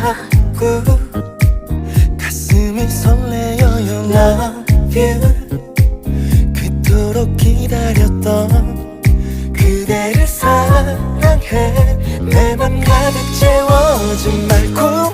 자꾸 가슴이 설레어요 Love you 그토록 기다렸던 그대를 사랑해. 내 맘 가득 채워준 말고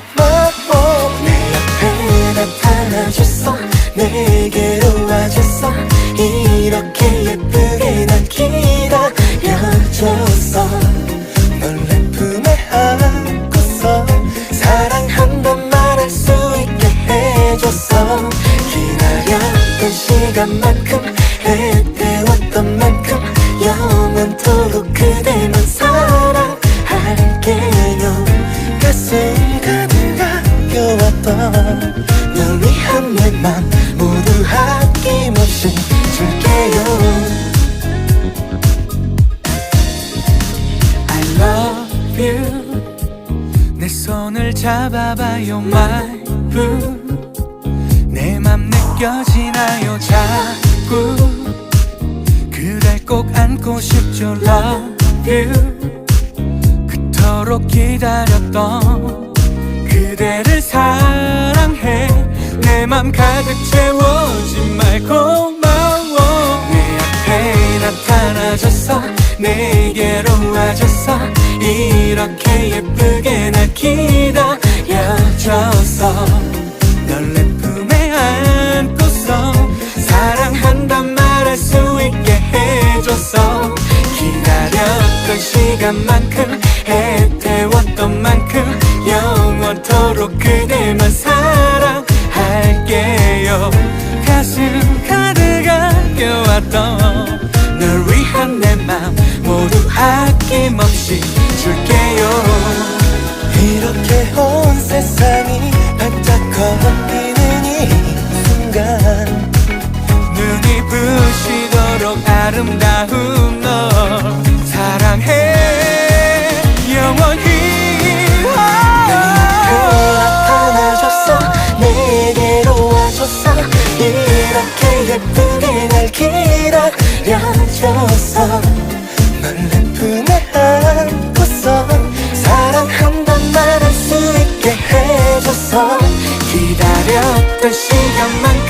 시간만큼 해태웠던 만큼 영원토록 그대만 사랑할게요 가슴 가득 아껴왔던 널 위한 내맘 모두 아낌없이 줄게요. I love you. 내 손을 잡아봐요 my 맘 느껴지나요? 자꾸 그댈 꼭 안고 싶죠. Love you. 그토록 기다렸던 그대를 사랑해. 내 맘 가득 채워진 말 고마워. 내 앞에 나타나줬어 내게로 와줬어 이렇게 예쁘게 날 기다려 해태웠던 만큼 영원토록 그대만 사랑할게요. 가슴 가득 안겨왔던 널 위한 내 맘 모두 아낌없이 줄게요. 이렇게 예쁘게 날 기다려줬어 널내 품에 안고서 사랑한단 말할 수 있게 해줬어 기다렸던 시간만큼